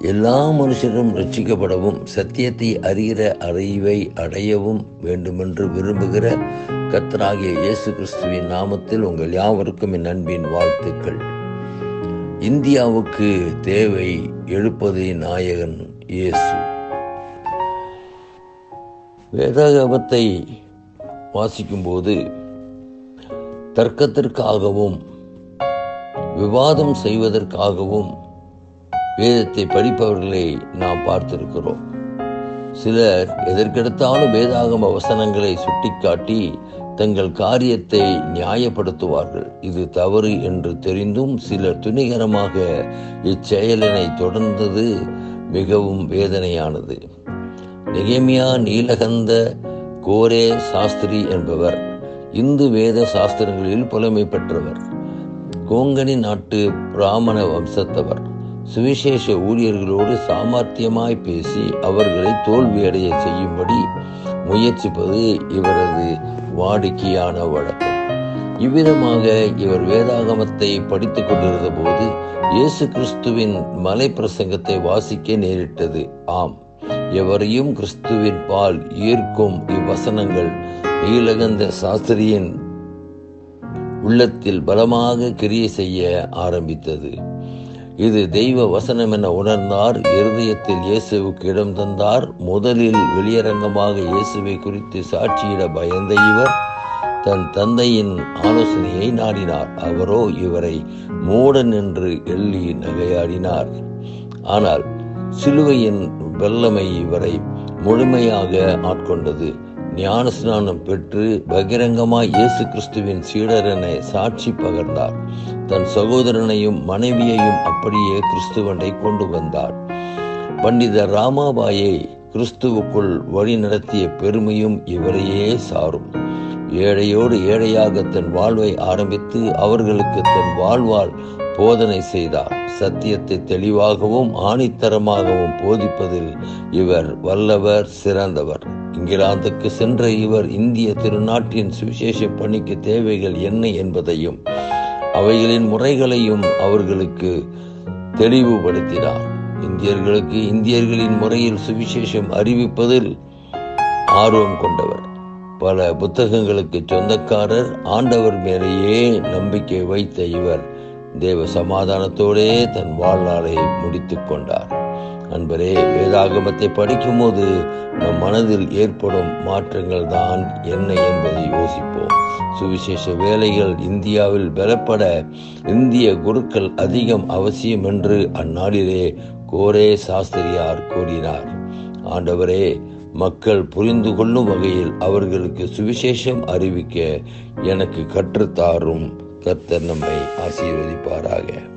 எல்லா மனுஷரும் ரட்சிக்கப்படவும் சத்தியத்தை அறிகிற அறிவை அடையவும் வேண்டுமென்று விரும்புகிற கத்தராகிய இயேசு கிறிஸ்துவின் நாமத்தில் உங்கள் யாவருக்கும் என் அன்பின் வாழ்த்துக்கள். இந்தியாவுக்கு தேவை எழுப்பது நாயகன் இயேசு. வேதாகமத்தை வாசிக்கும்போது தர்க்கத்திற்காகவும் விவாதம் செய்வதற்காகவும் வேதத்தை படிப்பவர்களை நாம் பார்த்திருக்கிறோம். சிலர் எதற்கெடுத்தாலும் வேதாகம வசனங்களை சுட்டிக்காட்டி தங்கள் காரியத்தை நியாயப்படுத்துவார்கள். இது தவறு என்று தெரிந்தும் சிலர் துணிகரமாக இச்செயலினை தொடர்ந்தது மிகவும் வேதனையானது. நெகேமியா நீலகந்த கோரே சாஸ்திரி என்பவர் இந்து வேத சாஸ்திரங்களில் புலமை பெற்றவர் கோங்கணி நாட்டு பிராமண வம்சத்தவர். சுவிசேஷ ஊழியர்களோடு சாமர்த்தியமாய் பேசி அவர்களை தோல்வியடைய செய்யும்படி முயற்சிப்பது இவரது வாடிக்கையான வழக்கம். இவ்விதமாக இவர் வேதாகமத்தை படித்துக் கொண்டிருந்த போது இயேசு கிறிஸ்துவின் மலை பிரசங்கத்தை வாசிக்க நேரிட்டது. ஆம் எவரையும் கிறிஸ்துவின் பால் ஈர்க்கும் இவ்வசனங்கள் நீலகந்த சாஸ்திரியின் உள்ளத்தில் பலமாக கிரியை செய்ய ஆரம்பித்தது. இது தெய்வ வசனம் என உணர்ந்தார். இருதயத்தில் இயேசுவுக்கு இடம் தந்தார். முதலில் வெளியரங்கமாக இயேசுவை குறித்து சாட்சியிட பயந்த இவர் தன் தந்தையின் ஆலோசனையை நாடினார். அவரோ இவரை மூடன் என்று எள்ளி நகையாடினார். ஆனால் சிலுவையின் வெள்ளமை இவரை முழுமையாக ஆட்கொண்டது. ஞான ஸ்நானம் பெற்று பகிரங்கமாய் இயேசு கிறிஸ்துவின் சீடரென சாட்சி பகர்ந்தார். தன் சகோதரனையும் மனைவியையும் அப்படியே கிறிஸ்துவனை கொண்டு வந்தார். பண்டித ராமாபாயை கிறிஸ்துவுக்குள் வழி நடத்திய பெருமையும் இவரையே சாரும். ஏழையோடு ஏழையாக தன் வாழ்வை ஆரம்பித்து அவர்களுக்கு தன் வாழ்வால் போதனை செய்தார். சத்தியத்தை தெளிவாகவும் ஆணித்தரமாகவும் போதிப்பதில் இவர் வல்லவர் சிறந்தவர். இங்கிலாந்துக்கு சென்ற இவர் இந்திய திருநாட்டின் சுவிசேஷ பணிக்கு தேவைகள் என்ன என்பதையும் அவைகளின் முறைகளையும் அவர்களுக்கு தெளிவுபடுத்தினார். இந்தியர்களுக்கு இந்தியர்களின் முறையில் சுவிசேஷம் அறிவிப்பதில் ஆர்வம் கொண்டவர். பல புத்தகங்களுக்கு சொந்தக்காரர் ஆண்டவர் மேலேயே நம்பிக்கை வைத்த இவர் தேவ சமாதானத்தோடே தன் வாழ்நாளை முடித்து கொண்டார். நண்பரே வேதாகமத்தை படிக்கும் போது நம் மனதில் ஏற்படும் மாற்றங்கள் தான் என்ன என்பதை யோசிப்போம். சுவிசேஷ வேலைகள் இந்தியாவில் பலப்பட இந்திய குருக்கள் அதிகம் அவசியம் என்று அந்நாளிலே கோரே சாஸ்திரியார் கூறினார். ஆண்டவரே மக்கள் புரிந்து கொள்ளும் வகையில் அவர்களுக்கு சுவிசேஷம் அறிவிக்க எனக்கு கற்றுத்தாரும். கர்த்தர் நம்மை ஆசீர்வதிப்பாராக.